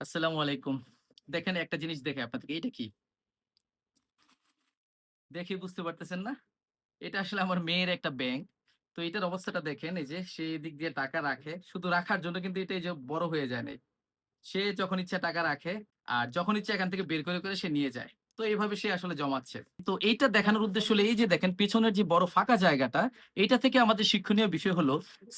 আসসালামু আলাইকুম। দেখেন একটা জিনিস দেখে আপনাদেরকে। এটা কি? দেখে বুঝতে পারতেছেন না? এটা আসলে আমার মেয়ের একটা ব্যাংক। তো এটার অবস্থাটা দেখেন এই যে সে এদিক দিয়ে টাকা রাখে। শুধু রাখার জন্য কিন্তু এটা যে বড় হয়ে যায়। সে যখন ইচ্ছা টাকা রাখে আর যখন ইচ্ছা এখান থেকে বের করে, করে সে নিয়ে যায়। তো এভাবে সে আসলে জমাচ্ছে। তো এইটা দেখানোর উদ্দেশ্য হলো এই যে দেখেন পেছনের যে বড় ফাঁকা জায়গাটা, এইটা থেকে আমাদের শিক্ষণীয় বিষয় হলো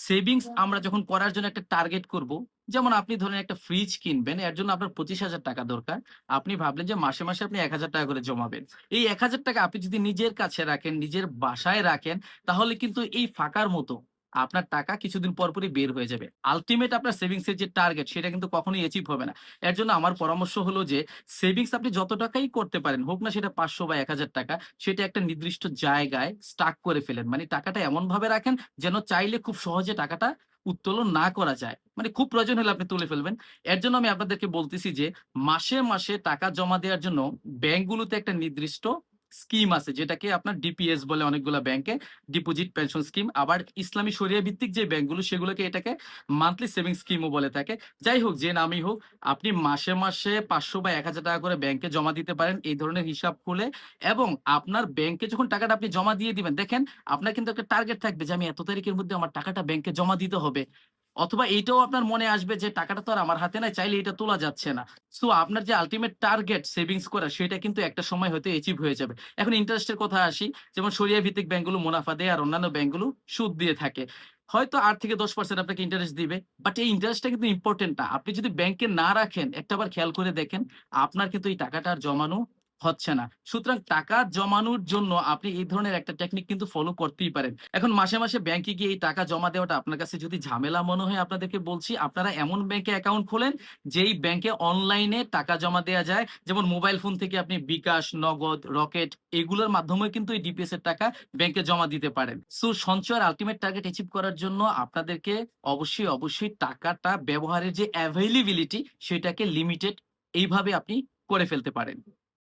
সেভিংস আমরা যখন করার জন্য একটা টার্গেট করব, যেমন আপনি ধরেন একটা ফ্রিজ কিনবেন, এর জন্য আপনার ৳২৫,০০০ দরকার। আপনি ভাবলেন যে মাসে, মাসে আপনি ৳১,০০০ করে জমাবেন। এই ৳১,০০০ আপনি যদি নিজের কাছে রাখেন, নিজের বাসায় রাখেন, তাহলে কিন্তু এই ফাঁকার মতো আপনার টাকা কিছুদিন পরপরই বের হয়ে যাবে। আল্টিমেট আপনার সেভিংস এর যে টার্গেট সেটা কিন্তু কখনোই অ্যাচিভ হবে না। এর জন্য আমার পরামর্শ হলো যে সেভিংস আপনি যত টাকাই করতে পারেন, হোক না সেটা ৫০০ বা ৳১,০০০ সেটা একটা নির্দিষ্ট জায়গায় স্টাক করে ফেলেন। মানে টাকাটা এমন ভাবে রাখেন যেন চাইলে খুব সহজে টাকাটা উত্তোলন না করা যায়। মানে খুব প্রয়োজন হলে আপনি তুলে ফেলবেন। এর জন্য আমি আপনাদেরকে বলতেছি যে মাসে, মাসে টাকা জমা দেওয়ার জন্য ব্যাংকগুলোতে একটা নির্দিষ্ট স্কিম আছে যেটাকে আপনার ডিপিএস বলে অনেকগুলা ব্যাংকে ডিপোজিট পেনশন স্কিম। আবার ইসলামী শরিয়া ভিত্তিক যে ব্যাংকগুলো সেগুলোকে এটাকে মান্থলি সেভিংস স্কিমও বলে থাকে। যাই হোক যে নামই হোক আপনি মাসে, মাসে ৫০০ বা ৳১,০০০ করে ব্যাংকে জমা দিতে পারেন এই ধরনের হিসাব খুলে এবং আপনার ব্যাংকে যখন টাকাটা আপনি জমা দিয়ে দিবেন দেখেন আপনার কিন্তু একটা টার্গেট থাকবে যে আমি এত তারিখের মধ্যে আমার টাকাটা ব্যাংকে জমা দিতে হবে। অথবা এইটাও আপনার মনে আসবে যে, টাকাটা তো আর আমার হাতে নাই, চাইলে এটা তোলা যাচ্ছে না। সো আপনার যে আল্টিমেট টার্গেট সেভিংস করা, সেটা কিন্তু একটা সময় হয়তো অ্যাচিভ হয়ে যাবে। এখন ইন্টারেস্টের কথা আসি, যেমন শরিয়া ভিত্তিক ব্যাংকগুলো মুনাফা দেয় আর অন্যান্য ব্যাংকগুলো সুদ দিয়ে থাকে। হয়তো আট থেকে ১০% আপনাকে ইন্টারেস্ট দিবে। বাট এই ইন্টারেস্টটা কিন্তু ইম্পোর্টেন্ট না। আপনি যদি ব্যাংকে না রাখেন একটাবার খেয়াল করে দেখেন, আপনার কিন্তু এই টাকাটা আর জমানো হচ্ছে না। সুতরাং টাকা জমানোর জন্য আপনি এই ধরনের একটা টেকনিক কিন্তু ফলো করতেই পারেন। এখন মাসে, মাসে ব্যাংকে গিয়ে এই টাকা জমা দেওয়াটা আপনার কাছে যদি ঝামেলা মনে হয় আপনাদেরকে বলছি আপনারা এমন ব্যাংকে অ্যাকাউন্ট খোলেন যেই ব্যাংকে অনলাইনে টাকা জমা দেওয়া যায়। যেমন মোবাইল ফোন থেকে আপনি বিকাশ, নগদ, রকেট এগুলোর মাধ্যমে কিন্তু এই ডিপিএস এর টাকা ব্যাংকে জমা দিতে পারেন। সো সঞ্চয়ের আল্টিমেট টার্গেট অ্যাচিভ করার জন্য আপনাদেরকে অবশ্যই, অবশ্যই টাকাটা ব্যবহারের যে এভেইলেবিলিটি সেটাকে লিমিটেড এইভাবে আপনি করে ফেলতে পারেন।